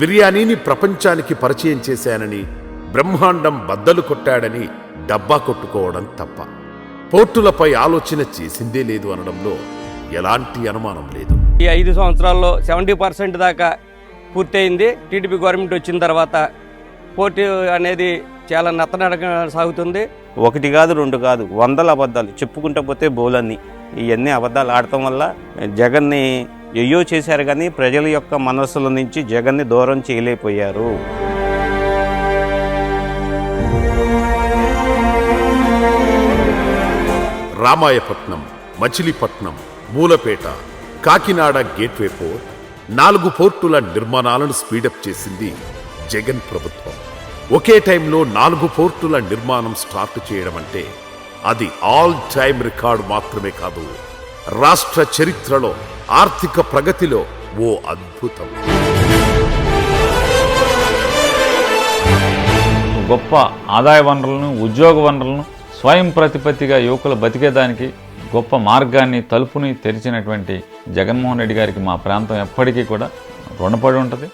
బిర్యానీని ప్రపంచానికి పరిచయం చేశానని బ్రహ్మాండం బద్దలు కొట్టాడని డబ్బా కొట్టుకోవడం తప్ప. పోర్టులపై ఆలోచన చేసిందే లేదు అనడంలో ఎలాంటి అనుమానం లేదు. ఈ ఐదు సంవత్సరాల్లో సెవెంటీ పర్సెంట్ దాకా పూర్తయింది. టీడీపీ గవర్నమెంట్ వచ్చిన తర్వాత పోటీ అనేది చాలా నత్తనడక సాగుతుంది. ఒకటి కాదు రెండు కాదు వందల అబద్ధాలు చెప్పుకుంటూ పోతే బోలన్నీ. ఇవన్నీ అబద్ధాలు ఆడటం వల్ల జగన్ని ఎయ్యో చేశారు కానీ ప్రజల యొక్క మనస్సుల నుంచి జగన్ని దూరం చేయలేకపోయారు. రామాయపట్నం మచిలీపట్నం మూలపేట కాకినాడ గేట్వే పోర్ట్ నాలుగు పోర్టుల నిర్మాణాలను స్పీడప్ చేసింది జగన్ ప్రభుత్వం. ఒకే టైంలో నాలుగు పోర్టుల నిర్మాణం స్టార్ట్ చేయడం అంటే అది ఆల్ టైమ్ రికార్డు మాత్రమే కాదు. రాష్ట్ర చరిత్రలో ఆర్థిక ప్రగతిలో ఓ అద్భుతం. గొప్ప ఆదాయ వనరులను ఉద్యోగ వనరులను స్వయం ప్రతిపత్తిగా యువకులు బతికేదానికి గొప్ప మార్గాన్ని తలుపుని తెరిచినటువంటి జగన్మోహన్ రెడ్డి గారికి మా ప్రాంతం ఎప్పటికీ కూడా రుణపడి ఉంటుంది.